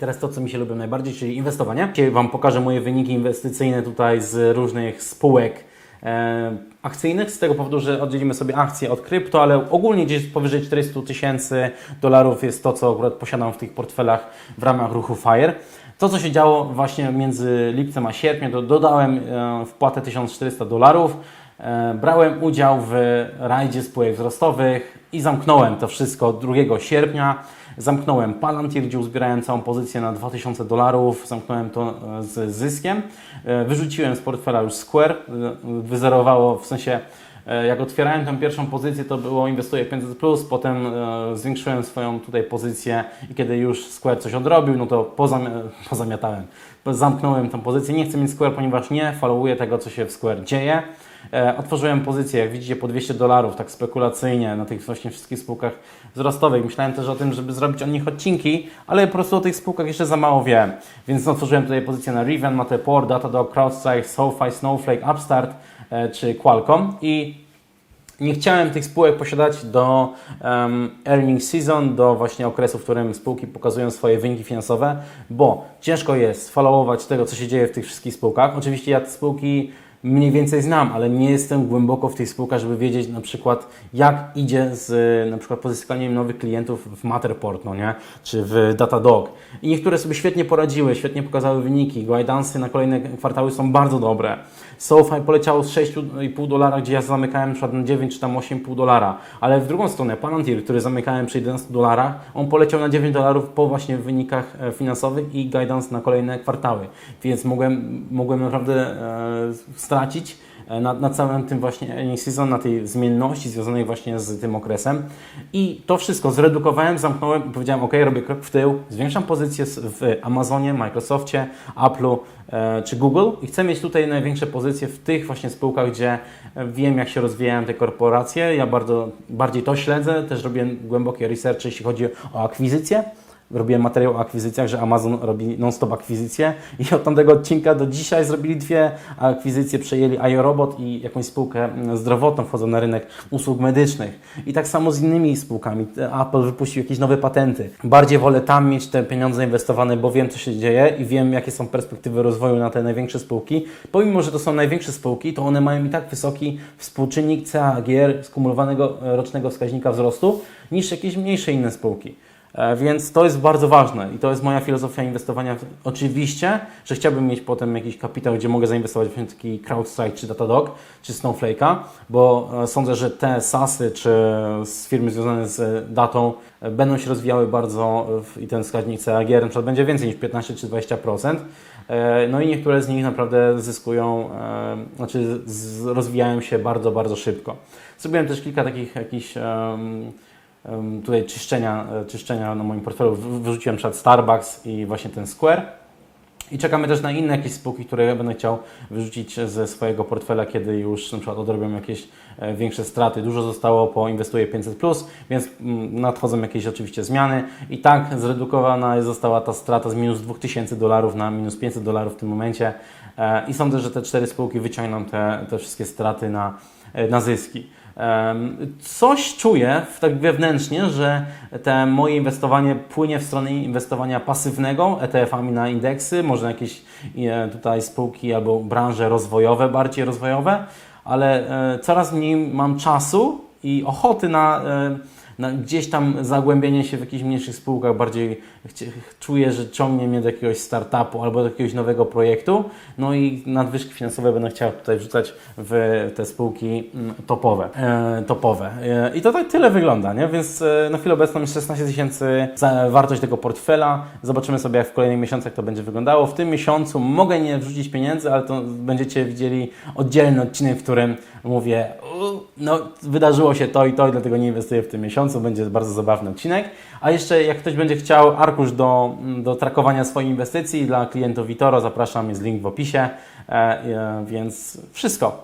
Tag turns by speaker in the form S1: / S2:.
S1: Teraz to, co mi się lubi najbardziej, czyli inwestowanie. Dzisiaj Wam pokażę moje wyniki inwestycyjne tutaj z różnych spółek e, akcyjnych, z tego powodu, że oddzielimy sobie akcje od krypto, ale ogólnie gdzieś powyżej 400 tysięcy dolarów jest to, co akurat posiadam w tych portfelach w ramach ruchu FIRE. To, co się działo właśnie między lipcem a sierpniem, to dodałem e, wpłatę 1400 dolarów. E, Brałem udział w rajdzie spółek wzrostowych i zamknąłem to wszystko 2 sierpnia. Zamknąłem Palantir, gdzie uzbierałem całą pozycję na 2000 dolarów. Zamknąłem to e, z zyskiem. E, Wyrzuciłem z portfela już Square. Wyzerowało, w sensie jak otwierałem tę pierwszą pozycję, to było inwestuję 500+, potem e, zwiększyłem swoją tutaj pozycję i kiedy już Square coś odrobił, no to pozami pozamiatałem. Zamknąłem tę pozycję. Nie chcę mieć Square, ponieważ nie followuję tego, co się w Square dzieje. E, Otworzyłem pozycję, jak widzicie, po 200 dolarów, tak spekulacyjnie, na tych właśnie wszystkich spółkach wzrostowych. Myślałem też o tym, żeby zrobić o nich odcinki, ale po prostu o tych spółkach jeszcze za mało wiem. Więc otworzyłem tutaj pozycję na Rivian, Matterport, Datadog, CrowdStrike, SoFi, Snowflake, Upstart e, czy Qualcomm i nie chciałem tych spółek posiadać do um, earning season, do właśnie okresu, w którym spółki pokazują swoje wyniki finansowe, bo ciężko jest followować tego, co się dzieje w tych wszystkich spółkach. Oczywiście ja te spółki mniej więcej znam, ale nie jestem głęboko w tych spółkach, żeby wiedzieć na przykład, jak idzie z na przykład pozyskaniem nowych klientów w Matterport, no nie? czy w Datadog. I niektóre sobie świetnie poradziły, świetnie pokazały wyniki. Guidance'y na kolejne kwartały są bardzo dobre. SoFi poleciało z 6,5 dolara, gdzie ja zamykałem przykład na 9 czy tam 8,5 dolara. Ale w drugą stronę Palantir, który zamykałem przy 11 dolarach, on poleciał na 9 dolarów po właśnie wynikach e, finansowych i guidance na kolejne kwartały. Więc mogłem, mogłem naprawdę e, stracić e, na, na całym tym właśnie earning season, na tej zmienności związanej właśnie z tym okresem. I to wszystko zredukowałem, zamknąłem i powiedziałem, ok, robię krok w tył, zwiększam pozycję w Amazonie, Microsoftie, Apple'u e, czy Google i chcę mieć tutaj największe pozycje w tych właśnie spółkach, gdzie wiem, jak się rozwijają te korporacje. Ja bardzo, bardziej to śledzę, też robię głębokie research, jeśli chodzi o akwizycje. Robiłem materiał o akwizycjach, że Amazon robi non-stop akwizycje i od tamtego odcinka do dzisiaj zrobili dwie akwizycje, przejęli iRobot i jakąś spółkę mm, zdrowotną, wchodzą na rynek usług medycznych. I tak samo z innymi spółkami. Apple wypuścił jakieś nowe patenty. Bardziej wolę tam mieć te pieniądze inwestowane, bo wiem, co się dzieje i wiem, jakie są perspektywy rozwoju na te największe spółki. Pomimo, że to są największe spółki, to one mają i tak wysoki współczynnik CAGR, skumulowanego e, rocznego wskaźnika wzrostu, niż jakieś mniejsze inne spółki. E, Więc to jest bardzo ważne i to jest moja filozofia inwestowania. Oczywiście, że chciałbym mieć potem jakiś kapitał, gdzie mogę zainwestować w taki CrowdStrike, czy Datadog, czy Snowflake'a, bo e, sądzę, że te SASy, czy firmy związane z datą e, będą się rozwijały bardzo i ten wskaźnik CAGR na przykład będzie więcej niż 15 czy 20%. E, No i niektóre z nich naprawdę zyskują, znaczy rozwijają się bardzo, bardzo szybko. Zrobiłem też kilka takich jakichś tutaj czyszczenia, e, czyszczenia na moim portfelu. Wy- Wyrzuciłem przykład Starbucks i właśnie ten Square. I czekamy też na inne jakieś spółki, które będę chciał wyrzucić ze swojego portfela, kiedy już na przykład odrobią jakieś większe straty. Dużo zostało po Inwestuję 500+, więc mm, nadchodzą jakieś oczywiście zmiany. I tak zredukowana została ta strata z minus 2000 dolarów na minus 500 dolarów w tym momencie. E, I sądzę, że te cztery spółki wyciągną te, te wszystkie straty na, e, na zyski. Coś czuję tak wewnętrznie, że te moje inwestowanie płynie w stronę inwestowania pasywnego, ETF-ami na indeksy, może jakieś e, tutaj spółki albo branże rozwojowe, bardziej rozwojowe, ale e, coraz mniej mam czasu i ochoty na, gdzieś tam zagłębienie się w jakichś mniejszych spółkach, bardziej czuję, że ciągnie mnie do jakiegoś startupu albo do jakiegoś nowego projektu, no i nadwyżki finansowe będę chciał tutaj wrzucać w te spółki mm, topowe. E, topowe. E, I to tak tyle wygląda, nie? Więc e, na chwilę obecną jest 16 tysięcy za wartość tego portfela. Zobaczymy sobie, jak w kolejnych miesiącach to będzie wyglądało. W tym miesiącu mogę nie wrzucić pieniędzy, ale to będziecie widzieli oddzielny odcinek, w którym mówię, "U, no wydarzyło się to i to i dlatego nie inwestuję w tym miesiącu. Będzie bardzo zabawny odcinek. A jeszcze jak ktoś będzie chciał arkusz do, do trakowania swoich inwestycji dla klientów Vitoro, zapraszam, jest link w opisie. E, e, więc wszystko.